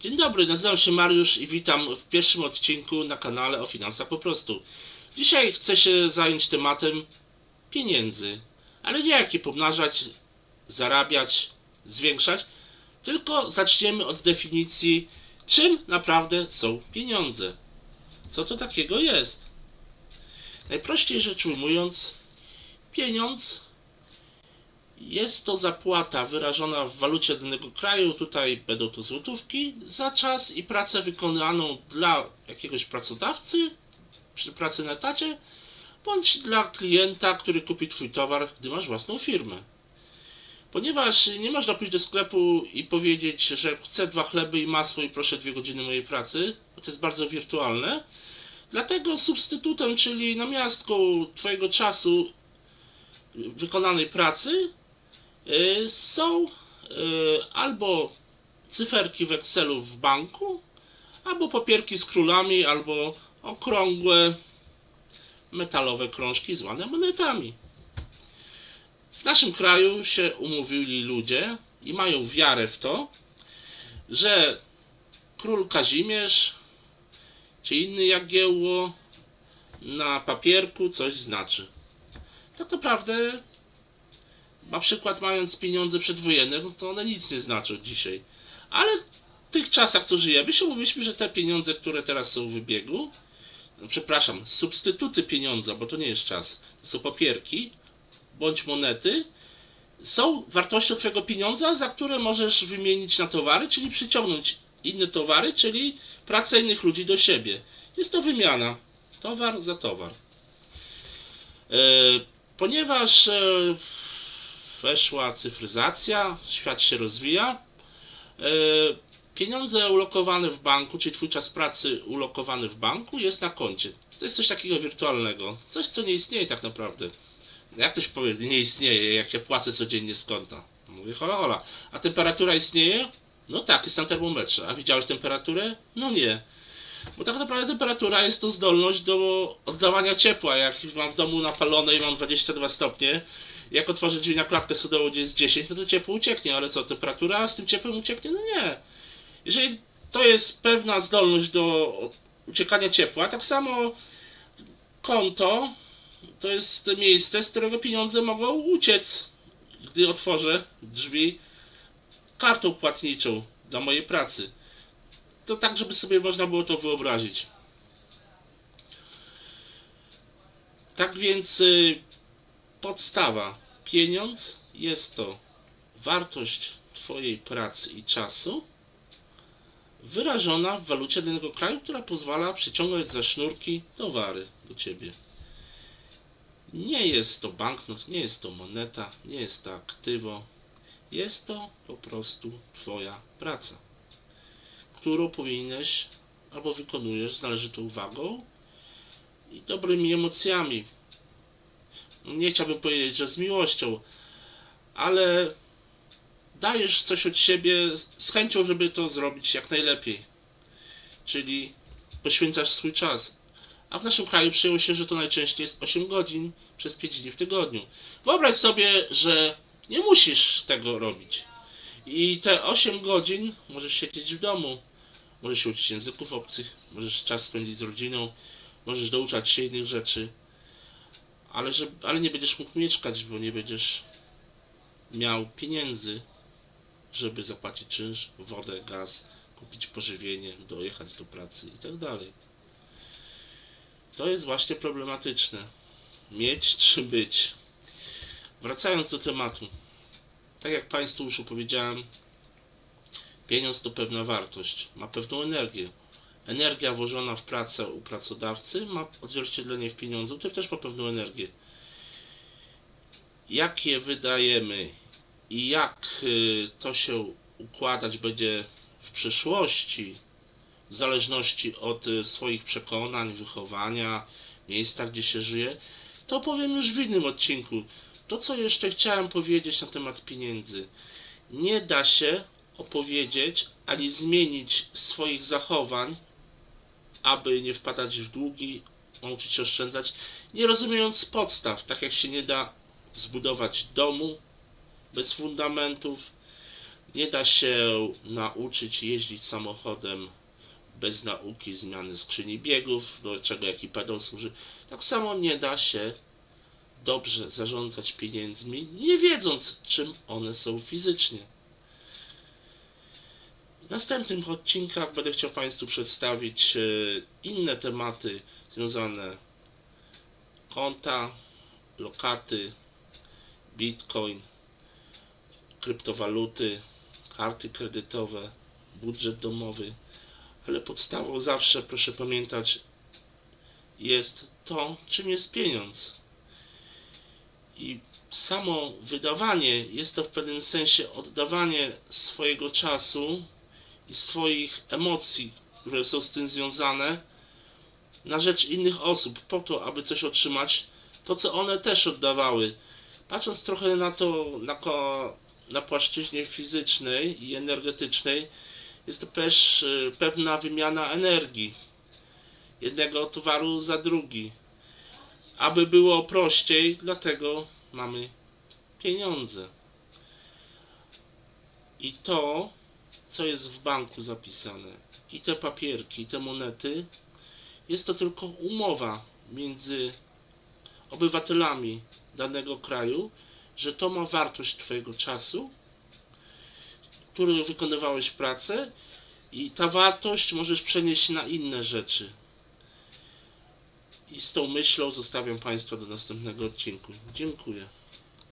Dzień dobry, nazywam się Mariusz i witam w pierwszym odcinku na kanale o finansach po prostu. Dzisiaj chcę się zająć tematem pieniędzy, ale nie jak je pomnażać, zarabiać, zwiększać, tylko zaczniemy od definicji, czym naprawdę są pieniądze. Co to takiego jest? Najprościej rzecz ujmując, pieniądz jest to zapłata wyrażona w walucie danego kraju, tutaj będą to złotówki, za czas i pracę wykonaną dla jakiegoś pracodawcy przy pracy na etacie, bądź dla klienta, który kupi Twój towar, gdy masz własną firmę. Ponieważ nie można pójść do sklepu i powiedzieć, że chcę dwa chleby i masło i proszę dwie godziny mojej pracy, bo to jest bardzo wirtualne. Dlatego substytutem, czyli namiastką Twojego czasu wykonanej pracy są y, albo cyferki w Excelu w banku, albo papierki z królami, albo okrągłe metalowe krążki zwane monetami. W naszym kraju się umówili ludzie i mają wiarę w to, że król Kazimierz czy inny Jagiełło na papierku coś znaczy. Tak naprawdę na przykład mając pieniądze przedwojenne, no to one nic nie znaczą dzisiaj. Ale w tych czasach, co żyjemy, się umówiliśmy, że te pieniądze, które teraz są w wybiegu, no, przepraszam, substytuty pieniądza, bo to nie jest czas, to są papierki bądź monety, są wartością twojego pieniądza, za które możesz wymienić na towary, czyli przyciągnąć inne towary, czyli pracę innych ludzi do siebie. Jest to wymiana. Towar za towar. E, ponieważ e, weszła cyfryzacja, świat się rozwija, e, pieniądze ulokowane w banku, czyli twój czas pracy ulokowany w banku jest na koncie. To jest coś takiego wirtualnego. Coś, co nie istnieje tak naprawdę. Jak ktoś powie, nie istnieje, jak ja płacę codziennie z konta. Mówię, hola, hola. A temperatura istnieje? No tak, jest na termometrze. A widziałeś temperaturę? No nie. Bo tak naprawdę temperatura jest to zdolność do oddawania ciepła. Jak mam w domu napalone i mam 22 stopnie, jak otworzę drzwi na klatkę sodową, gdzie jest 10, no to ciepło ucieknie. Ale co, temperatura z tym ciepłem ucieknie? No nie. Jeżeli to jest pewna zdolność do uciekania ciepła, tak samo konto to jest miejsce, z którego pieniądze mogą uciec, gdy otworzę drzwi kartą płatniczą dla mojej pracy. To tak, żeby sobie można było to wyobrazić. Tak więc y, podstawa. Pieniądz jest to wartość Twojej pracy i czasu wyrażona w walucie danego kraju, która pozwala przyciągać za sznurki towary do Ciebie. Nie jest to banknot, nie jest to moneta, nie jest to aktywo. Jest to po prostu Twoja praca, którą powinieneś albo wykonujesz z należytą uwagą i dobrymi emocjami. Nie chciałbym powiedzieć, że z miłością, ale dajesz coś od siebie z chęcią, żeby to zrobić jak najlepiej. Czyli poświęcasz swój czas. A w naszym kraju przyjęło się, że to najczęściej jest 8 godzin przez 5 dni w tygodniu. Wyobraź sobie, że nie musisz tego robić. I te 8 godzin możesz siedzieć w domu, możesz się uczyć języków obcych, możesz czas spędzić z rodziną, możesz douczać się innych rzeczy, ale, że, ale nie będziesz mógł mieszkać, bo nie będziesz miał pieniędzy, żeby zapłacić czynsz, wodę, gaz, kupić pożywienie, dojechać do pracy i tak. To jest właśnie problematyczne. Mieć czy być. Wracając do tematu. Tak jak Państwu już opowiedziałem, pieniądz to pewna wartość, ma pewną energię. Energia włożona w pracę u pracodawcy ma odzwierciedlenie w pieniądzu, który też ma pewną energię. Jak je wydajemy i jak y, to się układać będzie w przyszłości, w zależności od y, swoich przekonań, wychowania, miejsca, gdzie się żyje, to powiem już w innym odcinku. To, co jeszcze chciałem powiedzieć na temat pieniędzy. Nie da się opowiedzieć ani zmienić swoich zachowań, aby nie wpadać w długi, nauczyć się oszczędzać, nie rozumiejąc podstaw, tak jak się nie da zbudować domu bez fundamentów, Nie da się nauczyć jeździć samochodem bez nauki zmiany skrzyni biegów, do czego jaki pedał służy. Tak samo nie da się dobrze zarządzać pieniędzmi, nie wiedząc czym one są fizycznie. W następnych odcinkach będę chciał Państwu przedstawić e, inne tematy związane konta, lokaty, bitcoin, kryptowaluty, karty kredytowe, budżet domowy, ale podstawą zawsze, proszę pamiętać, jest to, czym jest pieniądz. I samo wydawanie jest to w pewnym sensie oddawanie swojego czasu i swoich emocji, które są z tym związane, na rzecz innych osób, po to, aby coś otrzymać, to co one też oddawały. Patrząc trochę na to na, na płaszczyźnie fizycznej i energetycznej, jest to też y, pewna wymiana energii jednego towaru za drugi. Aby było prościej, dlatego mamy pieniądze. I to, co jest w banku zapisane, i te papierki, i te monety, jest to tylko umowa między obywatelami danego kraju, że to ma wartość Twojego czasu, który wykonywałeś pracę i ta wartość możesz przenieść na inne rzeczy. I z tą myślą zostawiam Państwa do następnego odcinku. Dziękuję.